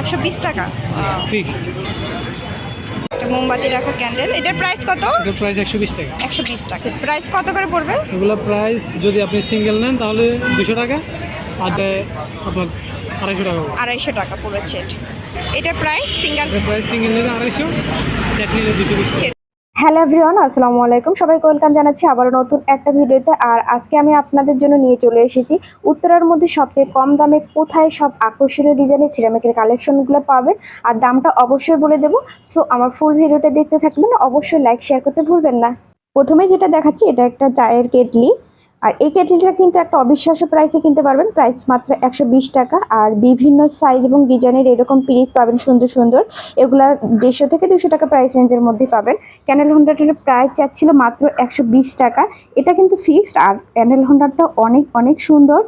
একশো বিশ টাকা। ফিক্সড মোমবাতি রাখা ক্যান্ডেল এটার প্রাইস কত? এটার প্রাইস একশো বিশ টাকা। একশো বিশ টাকা। প্রাইস কত করে পড়বে? এগুলো প্রাইস যদি আপনি সিঙ্গেল নেন তাহলে দুশো টাকা। আর আপনার আড়াইশো টাকা পড়বে। আড়াইশো টাকা পুরো সেট এটার প্রাইস সিঙ্গেল প্রাইস সিঙ্গেল নিলে আড়াইশো সেট নিলে দুশো বিশ হ্যালো এভরিওয়ান, আসসালামু আলাইকুম। সবাইকে ওয়েলকাম জানাচ্ছি আবারও নতুন একটা ভিডিওতে। আর আজকে আমি আপনাদের জন্য নিয়ে চলে এসেছি। উত্তরার মধ্যে সবচেয়ে কম দামে কোথায় সব আকর্ষণীয় ডিজাইনের সিরামিকের কালেকশনগুলো পাবেন? আর দামটা অবশ্যই বলে দেবো। সো আমার ফুল ভিডিওটা দেখতে থাকবেন। অবশ্যই লাইক শেয়ার করতে ভুলবেন না। প্রথমে যেটা দেখাচ্ছি, এটা একটা চায়ের কেটলি। আর এই কেটলিটা কিন্তু একটা অবিশ্বাস্য প্রাইসে কিনতে পারবেন। প্রাইস মাত্র একশো বিশ টাকা। আর বিভিন্ন সাইজ এবং ডিজাইনের এরকম পিস পাবেন সুন্দর সুন্দর। এগুলা দেড়শো থেকে দুশো টাকা প্রাইস রেঞ্জের মধ্যে পাবেন। ক্যানেল হোন্ডাটার প্রাইস চাচ্ছিল মাত্র একশো বিশ টাকা। এটা কিন্তু ফিক্সড আর ক্যানেল হোন্ডারটা অনেক অনেক সুন্দর।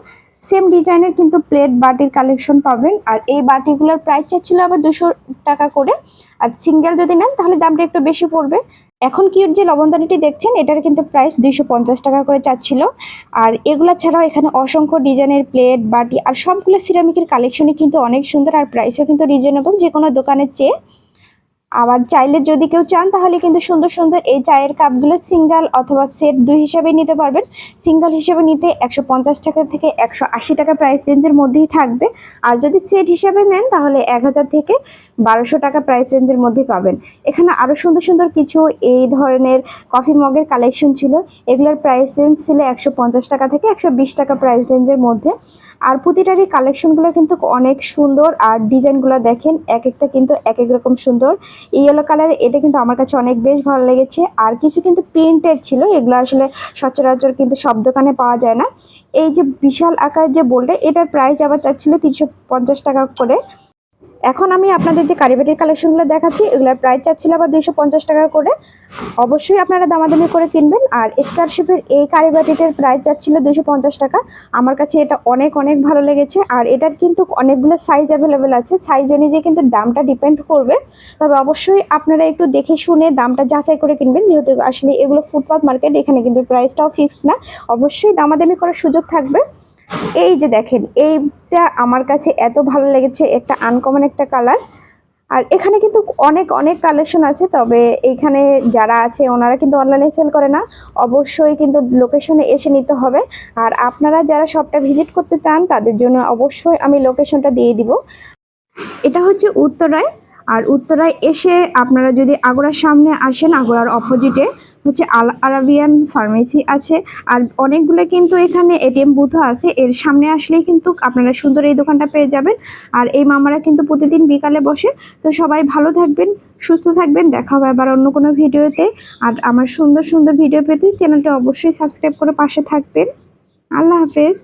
সেম ডিজাইনের কিন্তু প্লেট বাটির কালেকশন পাবেন। আর এই বাটিগুলোর প্রাইস চাচ্ছিল আবার দুশো টাকা করে। আর সিঙ্গেল যদি নেন, তাহলে দামটা একটু বেশি পড়বে। এখন কিউট যে লবণদানিটি দেখছেন, এটার কিন্তু প্রাইস দুইশো পঞ্চাশ টাকা করে চাচ্ছিল। আর এগুলা ছাড়াও এখানে অসংখ্য ডিজাইনের প্লেট বাটি, আর সবগুলো সিরামিকের কালেকশনই কিন্তু অনেক সুন্দর। আর প্রাইসও কিন্তু রিজনেবল যে কোনো দোকানের চেয়ে। আবার চাইলে যদি কেউ চান, তাহলে কিন্তু সুন্দর সুন্দর এই চায়ের কাপগুলো সিঙ্গেল অথবা সেট দুই হিসাবে নিতে পারবেন। সিঙ্গেল হিসেবে নিতে একশো পঞ্চাশ টাকা থেকে একশো আশি টাকা প্রাইস রেঞ্জের মধ্যেই থাকবে। আর যদি সেট হিসাবে নেন, তাহলে এক হাজার থেকে বারোশো টাকা প্রাইস রেঞ্জের মধ্যেই পাবেন। এখানে আরও সুন্দর সুন্দর কিছু এই ধরনের কফি মগের কালেকশন ছিল। এগুলোর প্রাইস রেঞ্জ ছিল একশো পঞ্চাশ টাকা থেকে একশো বিশ টাকা প্রাইস রেঞ্জের মধ্যে। আর প্রতিটারই কালেকশনগুলো কিন্তু অনেক সুন্দর। আর ডিজাইনগুলো দেখেন, এক একটা কিন্তু এক এক রকম সুন্দর। ইয়েলো কালারের এটা কিন্তু আমার কাছে অনেক বেশ ভালো লেগেছে। আর কিছু কিন্তু প্রিন্টেড ছিল, এগুলো আসলে সচরাচর কিন্তু সব দোকানে পাওয়া যায় না। এই যে বিশাল আকার যে বোল্ডে এটার প্রাইস আবার চাচ্ছিল তিনশো পঞ্চাশ টাকা করে। এখন আমি আপনাদের যে কারিবাটির কালেকশনগুলো দেখাচ্ছি, এগুলোর প্রাইস চাচ্ছিল আবার দুইশো পঞ্চাশ টাকা করে। অবশ্যই আপনারা দামাদামি করে কিনবেন, আর স্কারশিপের এই কারিবাটিটার প্রাইস যাচ্ছিল দুইশো পঞ্চাশ টাকা। আমার কাছে এটা অনেক অনেক ভালো লেগেছে, আর এটার কিন্তু অনেকগুলো সাইজ অ্যাভেলেবেল আছে। সাইজ অনুযায়ী কিন্তু দামটা ডিপেন্ড করবে। তবে অবশ্যই আপনারা একটু দেখে শুনে দামটা যাচাই করে কিনবেন, যেহেতু আসলে এগুলো ফুটপাথ মার্কেট এখানে কিন্তু প্রাইসটাও ফিক্সড না। অবশ্যই দামাদামি করার সুযোগ থাকবে। এই যে দেখেন, এইটা আমার কাছে এত ভালো লেগেছে, একটা আনকমন একটা কালার আর এখানে কিন্তু অনেক অনেক কালেকশন আছে, তবে এখানে যারা আছে, ওনারা কিন্তু অনলাইনে সেল করে না। অবশ্যই কিন্তু লোকেশনে এসে নিতে হবে। আর আপনারা যারা শপটা ভিজিট করতে চান, তাদের জন্য অবশ্যই আমি লোকেশনটা দিয়ে দিব। এটা হচ্ছে উত্তরায়। আর উত্তরায় এসে আপনারা যদি আগোড়ার সামনে আসেন, আগোড়ার অপোজিটে হচ্ছে আল, আরাবিয়ান ফার্মেসি আছে। আর অনেকগুলো কিন্তু এখানে এটিএম বুথও আছে। এর সামনে আসলেই কিন্তু আপনারা সুন্দর এই দোকানটা পেয়ে যাবেন। আর এই মামারা কিন্তু প্রতিদিন বিকালে বসে। তো সবাই ভালো থাকবেন, সুস্থ থাকবেন। দেখা হবে আবার অন্য কোনো ভিডিওতে। আর আমার সুন্দর সুন্দর ভিডিও পেতে চ্যানেলটা অবশ্যই সাবস্ক্রাইব করে পাশে থাকবেন। আল্লাহ হাফেজ।